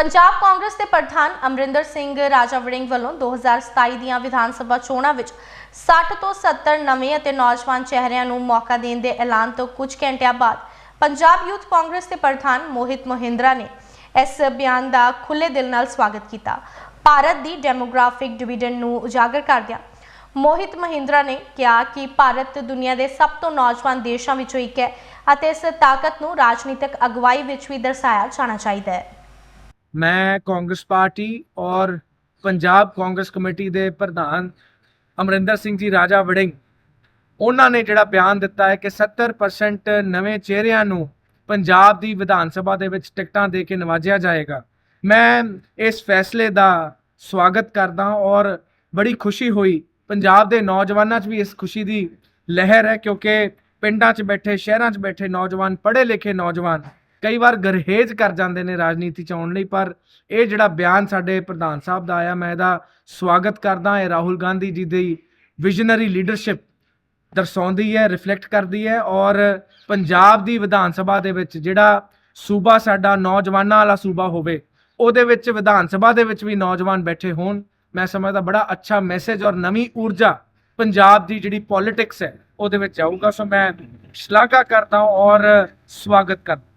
ਪੰਜਾਬ ਕਾਂਗਰਸ ਦੇ ਪ੍ਰਧਾਨ ਅਮਰਿੰਦਰ ਸਿੰਘ ਰਾਜਾ ਵੜਿੰਗ ਵੱਲੋਂ 2027 ਦੀਆਂ ਵਿਧਾਨ ਸਭਾ ਚੋਣਾਂ ਵਿੱਚ 60 ਤੋਂ 70 ਨਵੇਂ ਅਤੇ ਨੌਜਵਾਨ ਚਿਹਰਿਆਂ ਨੂੰ ਮੌਕਾ ਦੇਣ ਦੇ ਐਲਾਨ ਤੋਂ ਕੁਝ ਘੰਟਿਆਂ ਬਾਅਦ ਪੰਜਾਬ ਯੂਥ ਕਾਂਗਰਸ ਦੇ ਪ੍ਰਧਾਨ ਮੋਹਿਤ ਮੋਹਿੰਦਰਾ ਨੇ ਇਸ ਬਿਆਨ ਦਾ ਖੁੱਲ੍ਹੇ ਦਿਲ ਨਾਲ ਸਵਾਗਤ ਕੀਤਾ। ਭਾਰਤ ਦੀ ਡੈਮੋਗ੍ਰਾਫਿਕ ਡਿਵੀਡੈਂਡ ਨੂੰ ਉਜਾਗਰ ਕਰਦਿਆਂ ਮੋਹਿਤ ਮਹਿੰਦਰਾ ਨੇ ਕਿਹਾ ਕਿ ਭਾਰਤ ਦੁਨੀਆ ਦੇ ਸਭ ਤੋਂ ਨੌਜਵਾਨ ਦੇਸ਼ਾਂ ਵਿੱਚੋਂ ਇੱਕ ਹੈ ਅਤੇ ਇਸ ਤਾਕਤ ਨੂੰ ਰਾਜਨੀਤਿਕ ਅਗਵਾਈ ਵਿੱਚ ਵੀ ਦਰਸਾਇਆ ਜਾਣਾ ਚਾਹੀਦਾ ਹੈ। ਮੈਂ ਕਾਂਗਰਸ ਪਾਰਟੀ ਔਰ ਪੰਜਾਬ ਕਾਂਗਰਸ ਕਮੇਟੀ ਦੇ ਪ੍ਰਧਾਨ ਅਮਰਿੰਦਰ ਸਿੰਘ ਜੀ ਰਾਜਾ ਵੜਿੰਗ, ਉਹਨਾਂ ਨੇ ਜਿਹੜਾ ਬਿਆਨ ਦਿੱਤਾ ਹੈ ਕਿ 70% ਨਵੇਂ ਚਿਹਰਿਆਂ ਨੂੰ ਪੰਜਾਬ ਦੀ ਵਿਧਾਨ ਸਭਾ ਦੇ ਵਿੱਚ ਟਿਕਟਾਂ ਦੇ ਕੇ ਨਵਾਜਿਆ ਜਾਏਗਾ। ਮੈਂ ਇਸ ਫੈਸਲੇ ਦਾ ਸਵਾਗਤ ਕਰਦਾ ਔਰ ਬੜੀ ਖੁਸ਼ੀ ਹੋਈ। ਪੰਜਾਬ ਦੇ ਨੌਜਵਾਨਾਂ 'ਚ ਵੀ ਇਸ ਖੁਸ਼ੀ ਦੀ ਲਹਿਰ ਹੈ ਕਿਉਂਕਿ ਪਿੰਡਾਂ 'ਚ ਬੈਠੇ, ਸ਼ਹਿਰਾਂ 'ਚ ਬੈਠੇ ਨੌਜਵਾਨ, ਪੜ੍ਹੇ ਲਿਖੇ ਨੌਜਵਾਨ ਕਈ ਵਾਰ ਗਰਹੇਜ ਕਰ ਜਾਂਦੇ ਨੇ ਰਾਜਨੀਤੀ ਚ ਆਉਣ ਲਈ, ਪਰ ਇਹ ਜਿਹੜਾ ਬਿਆਨ ਸਾਡੇ ਪ੍ਰਧਾਨ ਸਾਹਿਬ ਦਾ ਆਇਆ, ਮੈਂ ਇਹਦਾ ਸਵਾਗਤ ਕਰਦਾ ਇਹ ਰਾਹੁਲ ਗਾਂਧੀ ਜੀ ਦੀ ਵਿਜ਼ਨਰੀ ਲੀਡਰਸ਼ਿਪ ਦਰਸਾਉਂਦੀ ਹੈ ਰਿਫਲੈਕਟ ਕਰਦੀ ਹੈ ਔਰ ਪੰਜਾਬ ਦੀ ਵਿਧਾਨ ਸਭਾ ਦੇ ਵਿੱਚ ਜਿਹੜਾ ਸੂਬਾ ਸਾਡਾ ਨੌਜਵਾਨਾਂ ਵਾਲਾ ਸੂਬਾ ਹੋਵੇ, ਉਹਦੇ ਵਿੱਚ ਵਿਧਾਨ ਸਭਾ ਦੇ ਵਿੱਚ ਵੀ ਨੌਜਵਾਨ ਬੈਠੇ ਹੋਣ। ਮੈਂ ਸਮਝਦਾ ਬੜਾ ਅੱਛਾ ਮੈਸੇਜ ਔਰ ਨਵੀਂ ਊਰਜਾ ਪੰਜਾਬ ਦੀ ਜਿਹੜੀ ਪੋਲਿਟਿਕਸ ਹੈ, ਉਹਦੇ ਵਿੱਚ ਆਊਗਾ। ਸੋ ਮੈਂ ਸ਼ਲਾਘਾ ਕਰਦਾ ਔਰ ਸਵਾਗਤ ਕਰਦਾ